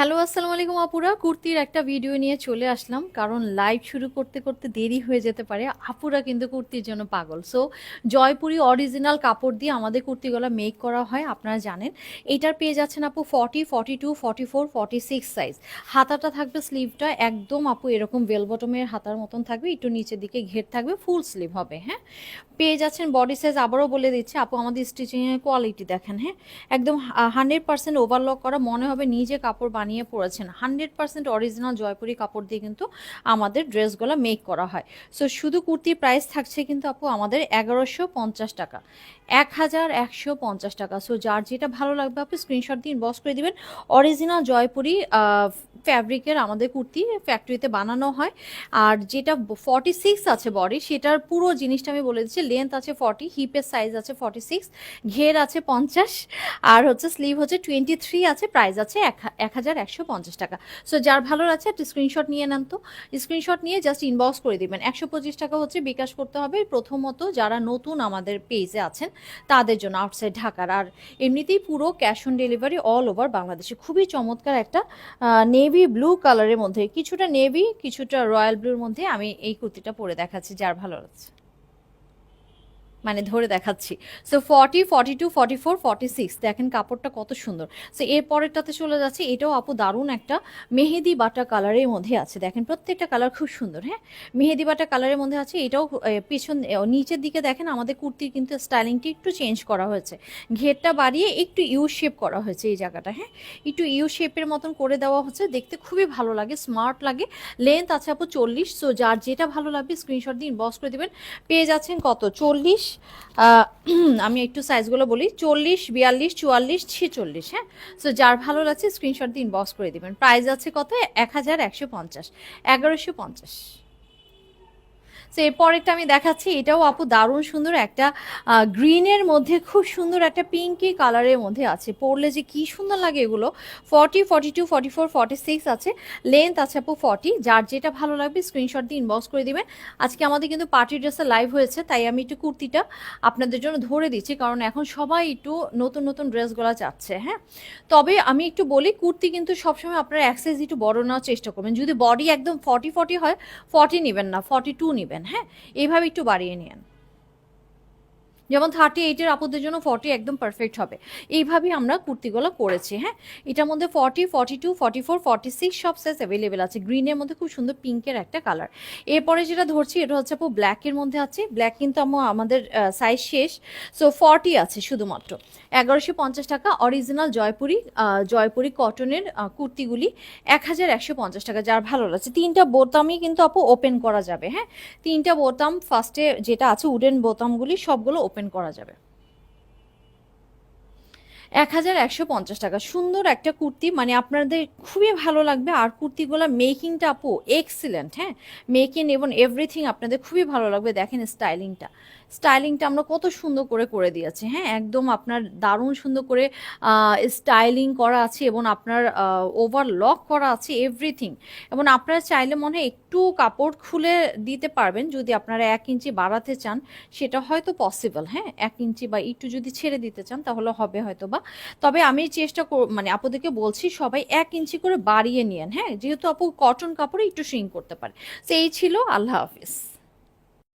Hello, আসসালামু আলাইকুম আপুরা। কুর্তির একটা ভিডিও নিয়ে চলে আসলাম, কারণ লাইভ শুরু করতে করতে দেরি হয়ে যেতে পারে। আপুরা কিন্তু কুর্তির জন্য পাগল। সো জয়পুরি অরিজিনাল কাপড় দিয়ে আমাদের কুর্তিগুলো মেক করা হয়, আপনারা জানেন। এটার পেয়ে যাচ্ছেন আপু forty forty two forty four forty six size হাতাটা থাকবে স্লিভটা একদম আপু এরকম বেলবটমের হাতার মতন থাকবে, একটু নিচের দিকে ঘের থাকবে ফুল স্লিভ হবে হ্যাঁ? পেয়ে যাচ্ছেন বডি সাইজ আবারও বলে দিচ্ছে, আপু আমাদের স্টিচিংয়ের কোয়ালিটি দেখেন হ্যাঁ? একদম হান্ড্রেড পার্সেন্ট ওভারলক করা, মনে হবে নিজে কাপড় বানিয়ে পড়েছেন। হান্ড্রেড পার্সেন্ট অরিজিনাল জয়পুরি কাপড় দিয়ে কিন্তু আমাদের ড্রেসগুলো মেক করা হয়। সো শুধু কুর্তির প্রাইস থাকছে কিন্তু আপু আমাদের এগারোশো পঞ্চাশ টাকা। এক হাজার একশো পঞ্চাশ টাকা। সো যার যেটা ভালো লাগবে আপনি স্ক্রিনশট দিয়ে ইনবক্স করে দিবেন। অরিজিনাল জয়পুরি ফ্যাব্রিকের আমাদের কুর্তি ফ্যাক্টরিতে বানানো হয়। আর যেটা ফর্টি সিক্স আছে বডি সেটার পুরো জিনিসটা আমি বলে দিচ্ছি। লেন্থ আছে ফর্টি হিপের সাইজ আছে ফর্টি সিক্স ঘের আছে পঞ্চাশ, আর হচ্ছে স্লিভ হচ্ছে টোয়েন্টি থ্রি আছে প্রাইস আছে এক হাজার একশো পঞ্চাশ টাকা। সো যার ভালো আছে একটা স্ক্রিনশট নিয়ে নেন তো। স্ক্রিনশট নিয়ে জাস্ট ইনবক্স করে দিবেন। একশো পঁচিশ টাকা হচ্ছে বিকাশ করতে হবে। প্রথমত যারা নতুন আমাদের পেজে আছেন, তাদের জন্য আউটসাইড ঢাকার। আর এমনিতেই পুরো cash on delivery all over বাংলাদেশে। খুবই চমৎকার একটা নেভি ব্লু কালারের মধ্যে, কিছুটা নেভি কিছুটা রয়্যাল ব্লুর মধ্যে আমি এই কুর্তিটা পরে দেখাচ্ছি, যার ভালো লাগছে। মানে ধরে দেখাচ্ছি। So forty forty two forty four forty six দেখেন কাপড়টা কত সুন্দর। সো এর পরেরটাতে চলে যাচ্ছে। এটাও আপু দারুণ একটা মেহেদি বাটা কালারের মধ্যে আছে। দেখেন প্রত্যেকটা কালার খুব সুন্দর হ্যাঁ? মেহেদি বাটা কালারের মধ্যে আছে। এটাও পিছন নিচের দিকে দেখেন আমাদের কুর্তির কিন্তু স্টাইলিংটি একটু চেঞ্জ করা হয়েছে। ঘেরটা বাড়িয়ে একটু ইউ শেপ করা হয়েছে এই জায়গাটা হ্যাঁ? একটু ইউ শেপের মতন করে দেওয়া হচ্ছে। দেখতে খুবই ভালো লাগে স্মার্ট লাগে। লেন্থ আছে আপু চল্লিশ। সো যার যেটা ভালো লাগবে স্ক্রিনশট দিয়ে ইনবক্স করে দেবেন। পেয়ে যাচ্ছেন কত? চল্লিশ। আমি একটু সাইজগুলো বলি, চল্লিশ, বিয়াল্লিশ, চুয়াল্লিশ, ছেচল্লিশ হ্যাঁ? সো যার ভালো লাগছে স্ক্রিনশট দিয়ে ইনবক্স করে দেবেন। প্রাইস আছে কত? এক হাজার একশো পঞ্চাশ। এগারোশো পঞ্চাশ। সো একটা আমি দেখাচ্ছি। এটাও আপু দারুণ সুন্দর একটা গ্রিনের মধ্যে খুব সুন্দর একটা পিঙ্কি কালারের মধ্যে আছে। পরলে যে কি সুন্দর লাগে এগুলো। Forty forty two forty four forty six আছে। লেন্থ আছে আপু ফর্টি। যার যেটা ভালো লাগবে স্ক্রিনশট দিয়ে ইনবক্স করে দিবেন। আজকে আমাদের কিন্তু পার্টি ড্রেসে লাইভ হয়েছে, তাই আমি একটু কুর্তিটা আপনাদের জন্য ধরে দিচ্ছি। কারণ এখন সবাই একটু নতুন নতুন ড্রেসগুলো যাচ্ছে হ্যাঁ? তবে আমি একটু বলি, কুর্তি কিন্তু সবসময় আপনারা অ্যাক্সেস একটু বড় নেওয়ার চেষ্টা করবেন। যদি বডি একদম ফর্টি ফর্টি হয়, ফর্টি নেবেন না ফর্টি টু নেবেন। হ্যাঁ এইভাবে একটু বাড়িয়ে নিন যেমন থার্টি এইটের আপুদের জন্য ফর্টি একদম পারফেক্ট হবে। এইভাবেই আমরা কুর্তিগুলো করেছি হ্যাঁ? এটার মধ্যে forty forty two forty four forty six সব সাইজ অ্যাভেলেবেল আছে। গ্রিনের মধ্যে খুব সুন্দর পিঙ্কের একটা কালার এরপরে যেটা ধরছি, এটা হচ্ছে আপু ব্ল্যাকের মধ্যে আছে। ব্ল্যাক কিন্তু আমু- আমাদের সাইজ শেষ। সো ফর্টি আছে শুধুমাত্র। এগারোশো পঞ্চাশ টাকা অরিজিনাল জয়পুরি জয়পুরি কটনের কুর্তিগুলি এক হাজার একশো পঞ্চাশ টাকা, যার ভালো লাগছে। তিনটা বোতামই কিন্তু আপু ওপেন করা যাবে হ্যাঁ? তিনটা বোতাম ফার্স্টে যেটা আছে উডেন বোতামগুলি সবগুলো ওপেন করা যাবে। এক হাজার একশো পঞ্চাশ টাকা। সুন্দর একটা কুর্তি। মানে আপনাদের খুবই ভালো লাগবে। আর কুর্তিগুলো মেকিংটা আপু এক্সিলেন্ট হ্যাঁ? মেকিং এবং এভরিথিং আপনাদের খুবই ভালো লাগবে। দেখেন স্টাইলিংটা স্টাইলিংটা আমরা কত সুন্দর করে করে দিয়েছি। হ্যাঁ একদম আপনার দারুণ সুন্দর করে স্টাইলিং করা আছে এবং আপনার ওভারলক করা আছে এভরিথিং এবং আপনারা চাইলে মনে হয় একটু কাপড় খুলে দিতে পারবেন যদি আপনারা এক ইঞ্চি বাড়াতে চান, সেটা হয়তো পসিবল হ্যাঁ এক ইঞ্চি বা একটু যদি ছেড়ে দিতে চান, তাহলে হবে হয়তো বা তবে আমি চেষ্টা মানে আপুদেরকে বলছি, সবাই এক ইঞ্চি করে বাড়িয়ে নিয়েন। হ্যাঁ যেহেতু আপু কটন কাপড়ে একটু শ্রিঙ্ক করতে পারে। সেই ছিল, আল্লাহ হাফিজ।